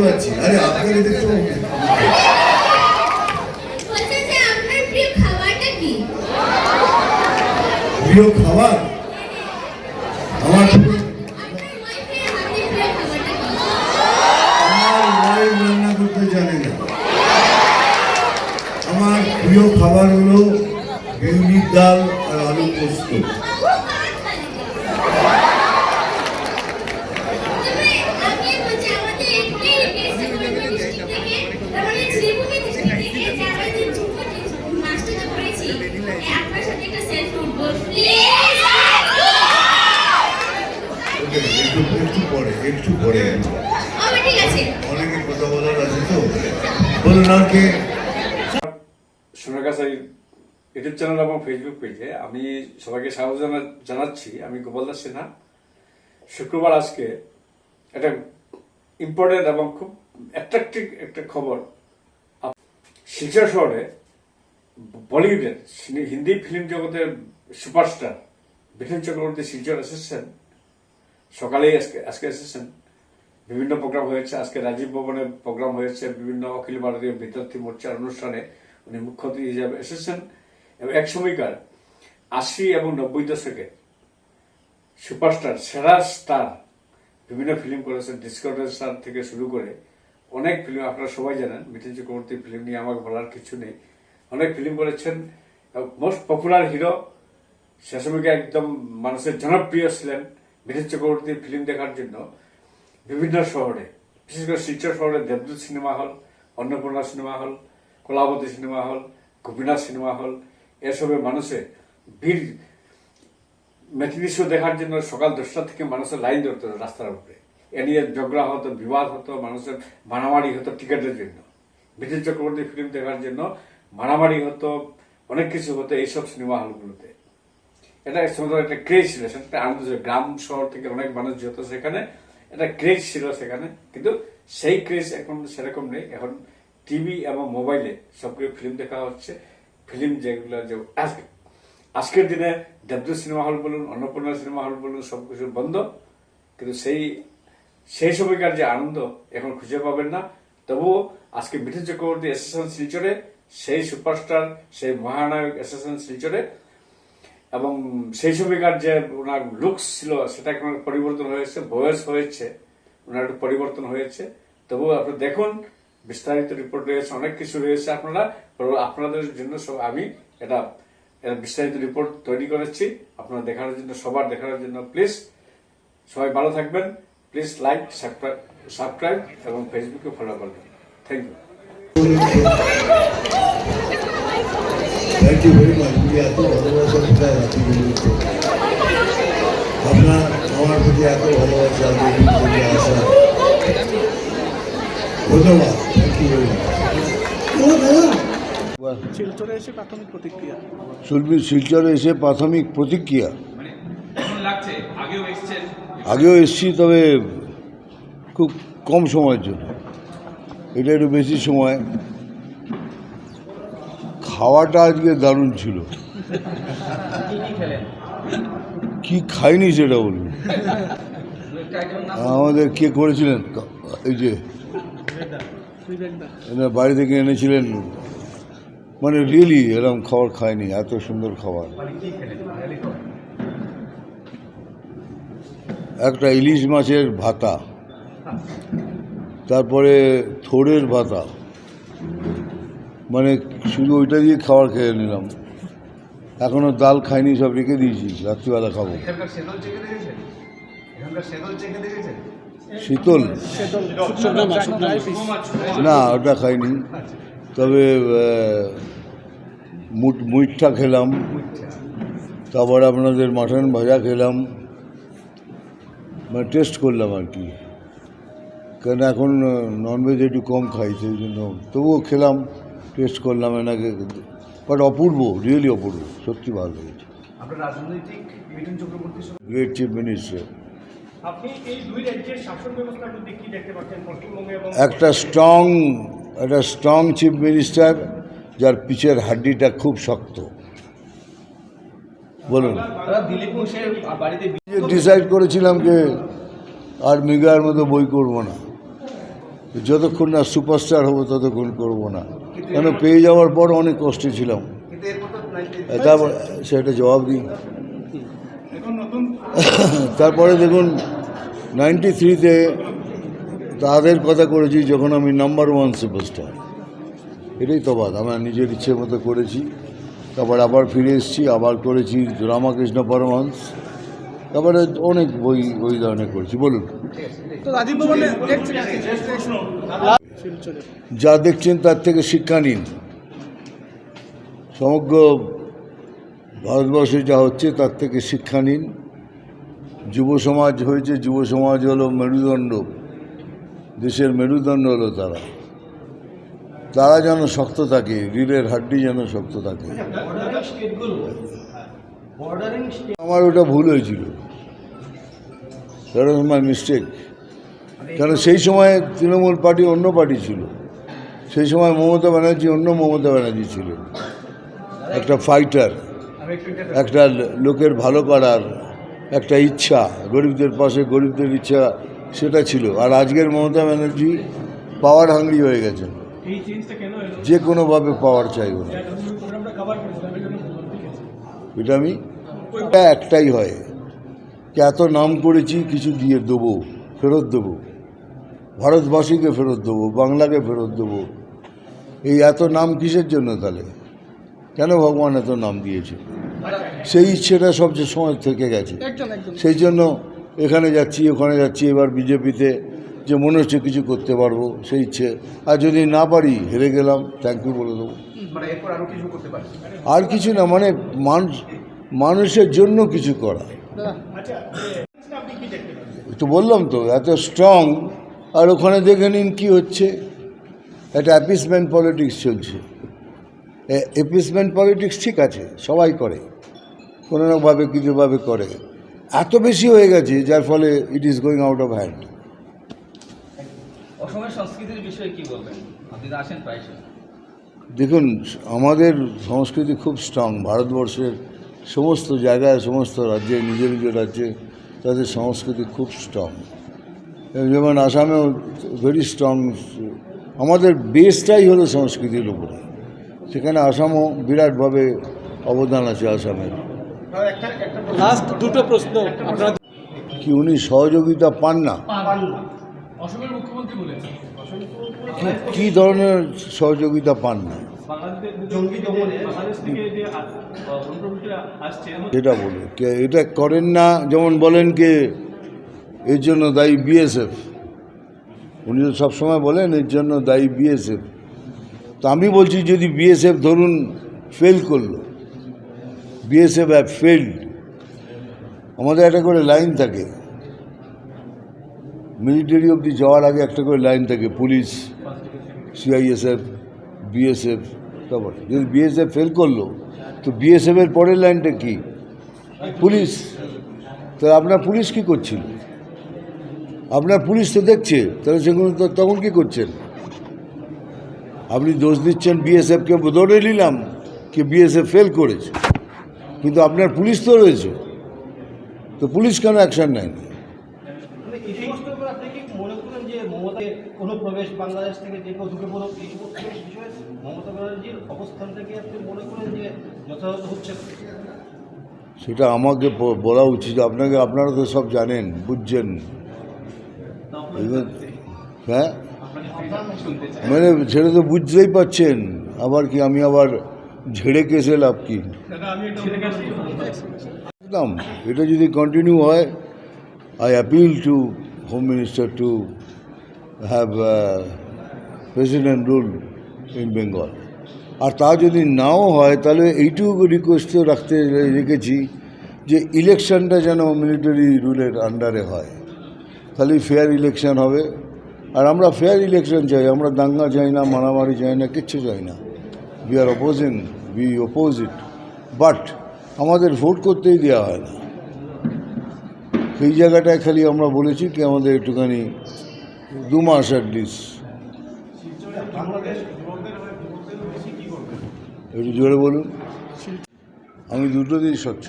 পাচ্ছি আরে আপনাকে দেখতে পাচ্ছি। প্রিয় খাবার? আমার রান্না করতে জানে না। আমার প্রিয় খাবার হলো বিউলির ডাল আর আলু পোস্ত তবে আমি বলছি আমাদের এই বেসিক ডিস্ট্রিক্ট থেকে আমাদের শ্রীভূমি ডিস্ট্রিক্ট থেকে যে আমাদের যুব মাস্টারটা করেছি আপনার সাথে একটা সেলফি উঠবো। প্লিজ একটু একটু পরে একটু পরে। আমার ঠিক আছে। অনেকে কথা বলার আছে তো। বলুন আর কে? সোনাগাছা ইউটিউব চ্যানেল এবং ফেসবুক পেজে আমি সবাইকে স্বাগত জানা- জানাচ্ছি। আমি গোপাল দাস সিনহা। শুক্রবার আজকে একটা ইম্পর্টেন্ট এবং খুব অ্যাট্রাকটিভ একটা খবর শিলচর শহরে বলিউডের হিন্দি ফিল্ম জগতের সুপারস্টার বিপিন চক্রবর্তী, শিলচর এসেছেন সকালেই আজকে আজকে এসেছেন বিভিন্ন প্রোগ্রাম হয়েছে, আজকে রাজীব ভবনে প্রোগ্রাম হয়েছে, বিভিন্ন অখিল ভারতীয় বিদ্যার্থী মোর্চার অনুষ্ঠানে উনি মুখ্য অতিথি হিসাবে এসেছেন এবং এক সময়কার আশি এবং নব্বই দশকে সুপারস্টার সেরা স্টার বিভিন্ন ফিল্ম করেছেন ডিসকভারি স্টার থেকে শুরু করে অনেক ফিল্ম আপনারা সবাই জানেন মিঠুন চক্রবর্তী ফিল্ম নিয়ে আমাকে বলার কিছু নেই। অনেক ফিল্ম করেছেন। মোস্ট পপুলার হিরো সে সময়কে একদম মানুষের জনপ্রিয় ছিলেন মিঠুন চক্রবর্তীর ফিল্ম দেখার জন্য বিভিন্ন শহরে। বিশেষ করে শিলচর শহরে দেবদূত cinema hall, Annapurna cinema hall, Kalabati cinema hall, Gopinath cinema hall, এসবে মানুষের ভিড় শো দেখার জন্য সকাল দশটা থেকে মানুষের লাইন ধরতো রাস্তার উপরে। এ নিয়ে ঝগড়া হতো, বিবাদ হতো, মানুষের মারামারি হতো টিকিটের জন্য। বিদ্যুৎ চক্রবর্তী ফিল্ম দেখার জন্য মারামারি হতো, অনেক কিছু হতো এইসব সিনেমা হলগুলোতে। এটা সময় একটা ক্রেজ ছিল। সেটা আনন্দ ছিল গ্রাম শহর থেকে অনেক মানুষ যেত সেখানে। একটা ক্রেজ ছিল সেখানে। কিন্তু সেই ক্রেজ এখন সেরকম নেই। এখন টিভি এবং মোবাইলে সবগুলো ফিল্ম দেখা হচ্ছে। ফিল্ম যেগুলো যে আজকে আজকের দিনে দেবদূত সিনেমা হল বলুন, অন্নপূর্ণা সিনেমা হল বলুন, সবকিছু বন্ধ। কিন্তু সেই সেই সময়কার যে আনন্দ এখন খুঁজে পাবেন না। তবুও আজকে মিঠুন চক্রবর্তী এসেছেন শিলচরে। সেই সুপারস্টার, সেই মহানায়ক এসেছেন শিলচরে এবং সেই সময়কার যে ওনার লুকস ছিল সেটা এখন পরিবর্তন হয়েছে বয়স হয়েছে, ওনার একটু পরিবর্তন হয়েছে। তবুও আপনি দেখুন, বিস্তারিত রিপোর্ট রয়েছে, অনেক কিছু রয়েছে আপনারা আপনাদের জন্য সব আমি এটা বিস্তারিত রিপোর্ট তৈরি করেছি। আপনারা দেখার জন্য, সবার দেখার জন্য প্লিজ সবাই ভালো থাকবেন। প্লিজ লাইক সাবস্ক্রাইব এবং ফেসবুকে ফলো করবেন। Thank you you very much উনি এত ভালোবাসা কোথায় রাখি বলুন আপনার আমার প্রতি এত ভালোবাসা দিদির প্রতি আসা ধন্যবাদ। থ্যাংক ইউ ভেরি মাচ শিলচরে এসে প্রাথমিক প্রতিক্রিয়া। শিলচরে এসে প্রাথমিক প্রতিক্রিয়া। আগেও এসেছেন। আগেও এসছি তবে খুব কম সময়ের জন্য। এটা একটু বেশি সময়। খাওয়াটা আজকে দারুণ ছিল। কি খাইনি সেটা বলুন। আমাদের কে করেছিলেন? এই যে বাড়ি থেকে এনেছিলেন। মানে রিয়েলি এরকম খাবার খায়নি এত সুন্দর খাবার। একটা ইলিশ মাছের ভাতা, তারপরে থোড়ের ভাতা। মানে শুধু ওইটা দিয়ে খাবার খেয়ে নিলাম। এখনও ডাল খাইনি সব রেখে দিয়েছি। রাত্রিবেলা খাব। এখানকার সেদল চেখে দেখেছেন? এখানকার সেদল চেখে দেখেছেন? শীতল? না ওটা খাইনি। তবে মুইঠা খেলাম। তারপর আপনাদের মাটন ভাজা খেলাম। মানে টেস্ট করলাম আর কি। কারণ এখন ননভেজ একটু কম খাই সেই জন্য। তবুও খেলাম। টেস্ট করলাম এনাকে বাট অপূর্ব রিয়েলি অপূর্ব সত্যি ভালো লেগেছে গ্রেট চিফ মিনিস্টার একটা স্ট্রং একটা স্ট্রং চিফ মিনিস্টার যার পিছের হাড্ডিটা খুব শক্ত। বলুন। ডিসাইড করেছিলাম যে আর মিগার মতো বই করব না যতক্ষণ না সুপারস্টার হব ততক্ষণ করব না। কেন পেয়ে যাওয়ার পর অনেক কষ্টে ছিলাম। তারপর সেটা জবাব দিই। তারপরে দেখুন নাইনটি থ্রিতে তাদের কথা করেছি যখন আমি নাম্বার ওয়ান সুপারস্টার এটাই তো বাদ আমার নিজের ইচ্ছে মতো করেছি। তারপর আবার ফিরে এসেছি আবার করেছি রামাকৃষ্ণ পরমহংস। তারপরে অনেক বই ওই ধরনের করেছি বলুন। যা দেখছেন তার থেকে শিক্ষা নিন। সমগ্র ভারতবর্ষে যা হচ্ছে তার থেকে শিক্ষা নিন। যুব সমাজ হয়েছে, যুব সমাজ হলো মেরুদণ্ড। দেশের মেরুদণ্ড হলো তারা। তারা যেন শক্ত থাকে, রিলের হাড্ডি যেন শক্ত থাকে। আমার ওটা ভুল হয়েছিল। মাই মিস্টেক কারণ সেই সময় তৃণমূল পার্টি অন্য পার্টি ছিল। সেই সময় মমতা ব্যানার্জি অন্য মমতা ব্যানার্জি ছিল। একটা ফাইটার একটা লোকের ভালো করার একটা ইচ্ছা, গরিবদের পাশে গরিবদের ইচ্ছা, সেটা ছিল। আর আজকের মমতা ব্যানার্জি পাওয়ার হাঙ্গরি হয়ে গেছেন। কেন যে কোনোভাবে পাওয়ার চাইব না। এটা আমি একটাই হয়। এত নাম করেছি, কিছু দিয়ে দেবো, ফেরত দেবো। ভারতবাসীকে ফেরত দেবো বাংলাকে ফেরত দেবো। এই এত নাম কিসের জন্য তাহলে? কেন ভগবান এত নাম দিয়েছে সেই ইচ্ছেটা সবচেয়ে সময় থেকে গেছে। সেই জন্য এখানে যাচ্ছি ওখানে যাচ্ছি এবার বিজেপিতে যে মনে হচ্ছে কিছু করতে পারব সেই ইচ্ছে। আর যদি না পারি হেরে গেলাম থ্যাংক ইউ বলে দেবো। মানে আরও কিছু করতে পারি আর কিছু না মানে মানুষ মানুষের জন্য কিছু করা। আচ্ছা তো বললাম তো এত স্ট্রং আর ওখানে দেখে নিন কী হচ্ছে। একটা অ্যাপিসমেন্ট পলিটিক্স চলছে। অ্যাপিসমেন্ট পলিটিক্স ঠিক আছে সবাই করে। কোনো নাভাবে কিছুভাবে করে। এত বেশি হয়ে গেছে যার ফলে it is going out of hand সংস্কৃতির বিষয়ে কি বলবেন? আপনি আসেন দেখুন আমাদের সংস্কৃতি খুব স্ট্রং ভারতবর্ষের সমস্ত জায়গায় সমস্ত রাজ্যে নিজের নিজের রাজ্যে তাদের সংস্কৃতি খুব স্ট্রং যেমন আসামেও ভেরি স্ট্রং আমাদের বেসটাই হলো সংস্কৃতির উপরে। সেখানে আসামও বিরাটভাবে অবদান আছে আসামের। লাস্ট দুটো প্রশ্ন কি উনি সহযোগিতা পান না? অসমের মুখ্যমন্ত্রী বলেছেন। কি- ধরনের সহযোগিতা পান না? এটা বলে এটা করেন না যেমন বলেন কে এর জন্য দায়ী বিএসএফ উনি তো সবসময় বলেন, এর জন্য দায়ী বিএসএফ তো আমি বলছি, যদি বিএসএফ ধরুন ফেল করল বিএসএফ হ্যাভ ফেল্ড আমাদের একটা করে লাইন থাকে। মিলিটারি অবধি যাওয়ার আগে একটা করে লাইন থাকে পুলিশ সিআইএসএফ বিএসএফ তারপর যদি বিএসএফ ফেল করল, তো বিএসএফের পরের লাইনটা কি? পুলিশ তো আপনার পুলিশ কি করছিল? আপনার পুলিশ তো দেখছে তাহলে সেগুলো তো তখন কি করছেন? আপনি দোষ দিচ্ছেন বিএসএফকে ধরে নিলাম কি বিএসএফ ফেল করেছে। কিন্তু আপনার পুলিশ তো রয়েছে। তো পুলিশ কেন অ্যাকশন নেয়নি মনে? সেটা আমাকে বলা উচিত। আপনাকে আপনারা তো সব জানেন বুঝছেন। হ্যাঁ? মানে সেটা তো বুঝতেই পাচ্ছেন আবার কি আমি আবার ঝেড়ে কেসে লাভ কি? একদম, এটা যদি কন্টিনিউ হয় I appeal to home minister to have president rule in Bengal আর তা যদি নাও হয়, তাহলে এইটুকু রিকোয়েস্ট রাখতে রেখেছি যে ইলেকশনটা যেন মিলিটারি রুলের আন্ডারে হয়। তাহলে ফেয়ার ইলেকশন হবে। আর আমরা ফেয়ার ইলেকশন চাই, আমরা দাঙ্গা চাই না, মারামারি চাই না, কিচ্ছু চাই না। We are opposing we oppose it but আমাদের ভোট করতেই দেওয়া হয় না। সেই জায়গাটায় খালি আমরা বলেছি কি আমাদের একটুখানি দু মাস অ্যাটলিস্ট একটু জোরে বলুন। আমি দুটোতেই স্বচ্ছ।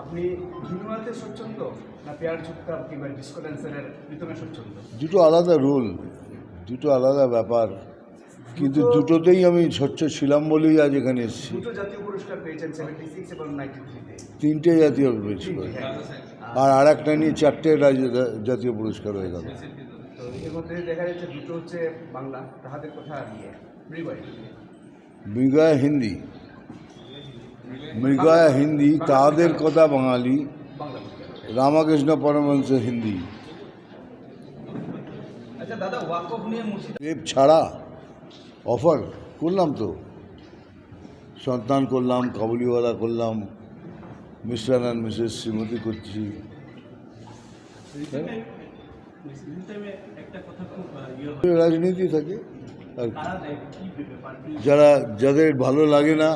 আপনি স্বচ্ছন্দ দুটো আলাদা রোল দুটো আলাদা ব্যাপার। কিন্তু দুটোতেই আমি স্বচ্ছ ছিলাম বলেই আজ এখানে এসেছি। তিনটে জাতীয় পুরস্কার। আর আর একটা নিয়ে চারটে রাজ্য- জাতীয় পুরস্কার হয়ে গেল। ইয়ে মৃগয় হিন্দি। মৃগয়া হিন্দি। তাদের কথা বাঙালি। রামকৃষ্ণ পরমহংস হিন্দি। আচ্ছা রেপ ছাড়া অফার করলাম তো। সন্তান করলাম কাবুলিওয়ালা করলাম মিস্টার অ্যান্ড মিসেস শ্রীমতী করছি। রাজনীতি থাকে আর যারা যাদের ভালো লাগে না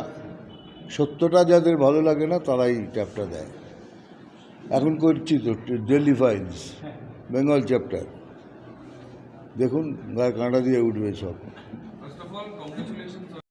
সত্যটা যাদের ভালো লাগে না তারাই ট্যাপটা দেয়। এখন করছি তো ডেলি ফাইলস বেঙ্গল চ্যাপ্টার দেখুন গায়ে কাঁটা দিয়ে উঠবে সব।